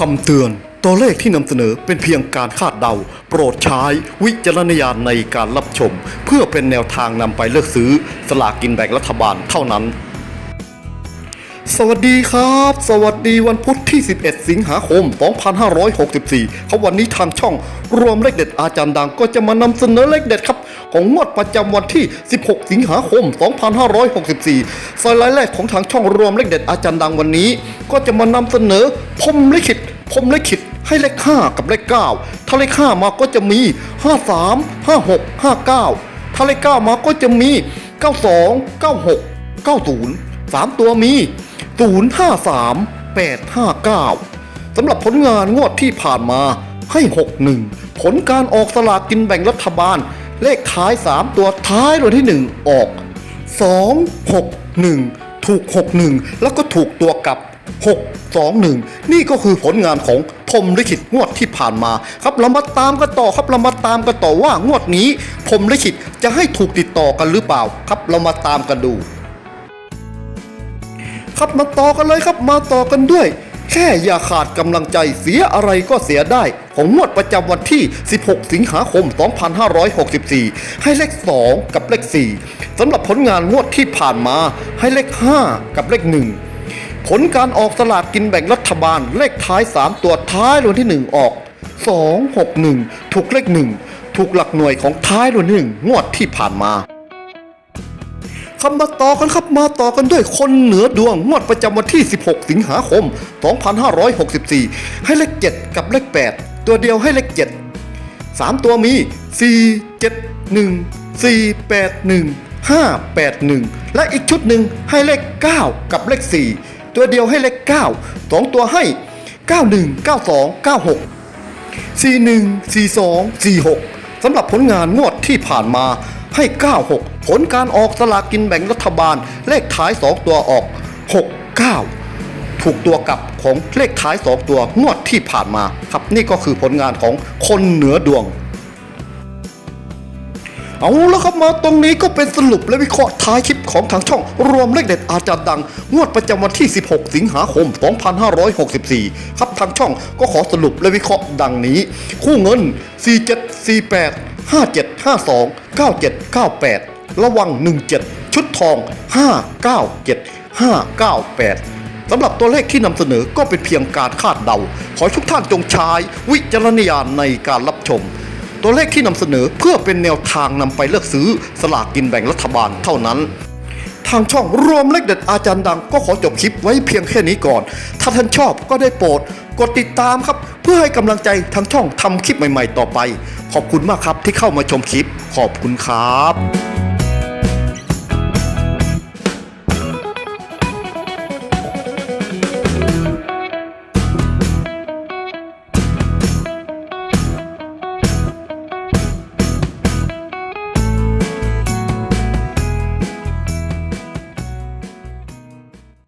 คำเตือน ตัวเลขที่นำเสนอเป็นเพียงการคาดเดา โปรดใช้วิจารณญาณในการรับชม เพื่อเป็นแนวทางนำไปเลือกซื้อ สลากกินแบ่งรัฐบาลเท่านั้น สวัสดีครับ สวัสดีวันพุธที่ 11 สิงหาคม 2564 ครับวันนี้ทางช่อง รวมเลขเด็ดอาจารย์ดังก็จะมานำเสนอเลขเด็ดครับ ของงวดประจำวันที่ 16 สิงหาคม 2564สไลด์แรกของทางช่องรวมเลขเด็ดอาจารย์ดังวันนี้ ก็จะมานำเสนอพมลิขิตพมลิขิตให้เลข 5 กับเลข 9 ถ้าเลข 5 มาก็จะมี 53 56 59 ถ้าเลข 9 มาก็จะมี 92 96 90 3 ตัวมี 053 859 สำหรับผลงานงวดที่ผ่านมาให้ 61 ผลการออกสลากกินแบ่งรัฐบาล เลขท้าย 3 ตัวท้ายรางวัลที่ 1 ออก 2 6 1 ถูก 61 แล้วก็ถูกตัวกลับ 6 2 1 นี่ก็คือผลงานของพรมลิขิตงวดที่ผ่านมา ครับเรามาตามกันต่อครับเรามาตามกันต่อว่างวดนี้พรมลิขิตจะให้ถูกติดต่อกันหรือเปล่าครับเรามาตามกันดู ครับมาต่อกันเลยครับมาต่อกันด้วย แค่อย่าขาดกำลังใจเสียอะไรก็เสียได้ ของงวดประจำวันที่ 16 สิงหาคม 2564 ให้เลข 2 กับเลข 4สำหรับผลงานงวดที่ผ่านมา ให้เลข 5 กับเลข 1 ผลการออกสลากกินแบ่งรัฐบาล เลขท้าย 3 ตัวท้ายรวัลที่ 1 ออก 2 6 1 ถูกเลข 1 ถูกหลักหน่วยของท้ายรวัลที่หนึ่งงวดที่ผ่านมา คำมาต่อกันครับมาต่อกันด้วยคนเหนือดวงงวดประจำวันที่ 16 สิงหาคม 2564 ให้เลข 7 กับเลข 8 ตัวเดียวให้เลข 7 3 ตัวมี 4 7 1 4 8 1 5 8 1 และอีกชุดหนึ่งให้เลข 9 กับเลข 4 ตัวเดียวให้เลข 9 2 ตัวให้ 91 92 96 41 42 46สำหรับผลงานงวดที่ผ่านมา ให้ 96 ผลการออกสลากกินแบ่งรัฐบาล เลขท้าย 2 ตัวออก 69 ถูกตัวกลับของเลขท้าย 2 ตัวงวดที่ผ่านมาครับนี่ก็คือผลงานของคนเหนือดวง เอาแล้วครับมาตรงนี้ก็เป็นสรุปและวิเคราะห์ท้ายคลิปของทางช่อง รวมเลขเด็ดอาจารย์ดัง งวดประจำวันที่ 16 สิงหาคม 2564 ครับทางช่องก็ขอสรุปและวิเคราะห์ดังนี้ คู่เงิน 4748 5752 9798 ระวัง 17 ชุดทอง 597 598 สำหรับตัวเลขที่นำเสนอก็เป็นเพียงการคาดเดา ขอทุกท่านจงใช้วิจารณญาณในการรับชม ตัวเลขที่นำเสนอเพื่อเป็นแนวทางนำไปเลือกซื้อสลากกินแบ่งรัฐบาลเท่านั้น ทางช่องรวมเลขเด็ดอาจารย์ดังก็ขอจบคลิปไว้เพียงแค่นี้ก่อน ถ้าท่านชอบก็ได้โปรดกดติดตามครับ เพื่อให้กำลังใจทางช่องทำคลิปใหม่ ๆ ต่อไป ขอบคุณมากครับที่เข้ามาชมคลิป ขอบคุณครับ